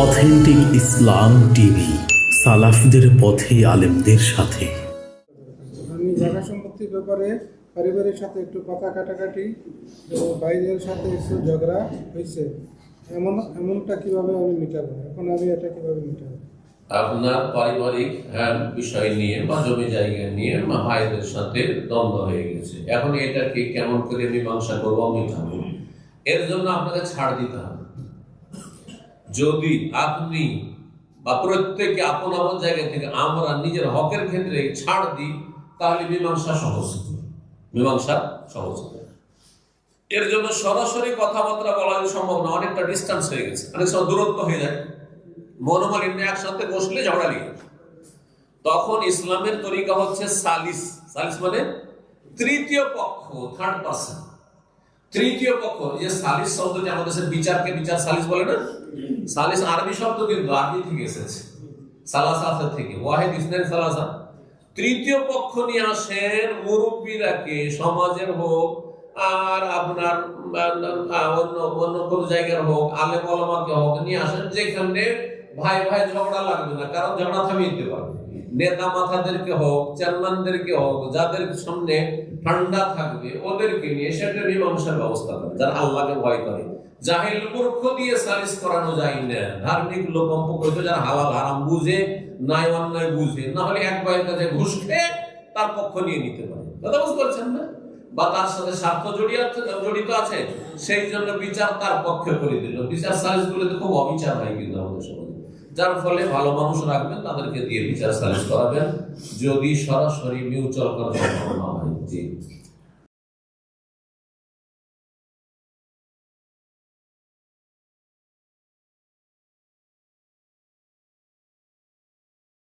Authentic ইসলাম TV সালাফদের পথে আলেমদের সাথে। আমি জায়গা সম্পত্তির ব্যাপারে পারিবারিক সাথে একটু কথা কাটাকাটি এবং বাইরের সাথে একটু ঝগড়া হয়েছে। এমন এমনটা কীভাবে আমি মিটাবো? এখন আমি এটা কীভাবে মিটাবো? আপনার পারিবারিক বিষয় নিয়ে বা জমি জায়গা নিয়ে ভাইদের সাথে দ্বন্দ্ব হয়ে গেছে। এখন এটাকে কেমন করে মীমাংসা করব মিটাবো এর জন্য আপনাকে ছাড় দিতে হবে। যদি আপনি বা প্রত্যেকে আপন আপন জায়গা থেকে আমরা নিজের হকের ক্ষেত্রে ছাড় দিই, তাহলে মীমাংসা সহজ মীমাংসা সহজ এর জন্য সরাসরি কথাবার্তা বলা সম্ভব না অনেকটা ডিস্টেন্স হয়ে গেছে। অনেক সময় দূরত্ব হয়ে যায়। মনোমালিন্য একসাথে বসলে ঝগড়া লেগে তখন ইসলামের তরিকা হচ্ছে সালিস। সালিস মানে তৃতীয় পক্ষ থার্ড পার্সন তৃতীয় পক্ষ যে সালিস শব্দটি আমাদের দেশের বিচারকে বিচার সালিস বলে না? সালিস আরবি শব্দ কিন্তু আরবি থেকে এসেছে। সালাসা থেকে। ওয়াহেদ ইসলাম সালাসা তৃতীয় পক্ষ নিয়ে আসেন মুরব্বীরাকে সমাজের হোক, আর আপনার অন্য অন্য কোন জায়গার হোক আলে বলমাকে হোক, নিয়ে আসেন যেখানে ভাই ভাই ঝগড়া লাগবে না, কারণ ঝগড়া থামিয়ে দিতে পারবে। নেতা মাথাদেরকে হোক, চেয়ারম্যানদেরকে হোক, যাদের সামনে ঠান্ডা থাকবে, ওদেরকে নিয়ে সেটা মীমাংসার ব্যবস্থা করে, যারা আল্লাহকে ভয় করে। জাহিল মূর্খ দিয়ে সালিস করানো যায় না। ধার্মিক লোক যারা হালাল হারাম বুঝে নাই অন্যায় বুঝে, না হলে এক ভাইয়ের কাছে ঘুষ খেয়ে তার পক্ষ নিয়ে নিতে পারে। কথা বুঝতে পারছেন না? বা তার সাথে স্বার্থ জড়িয়ে জড়িত আছে, সেই জন্য বিচার তার পক্ষে করে দিল। বিচার সালিস গুলোতে খুব অবিচার হয় কিন্তু আমাদের সমাজে। যার ফলে ভালো মানুষ রাখবেন, তাদেরকে দিয়ে বিচার সালিশ করাবেন। যদি সরাসরি মিউচুয়াল করার সম্ভব না হয়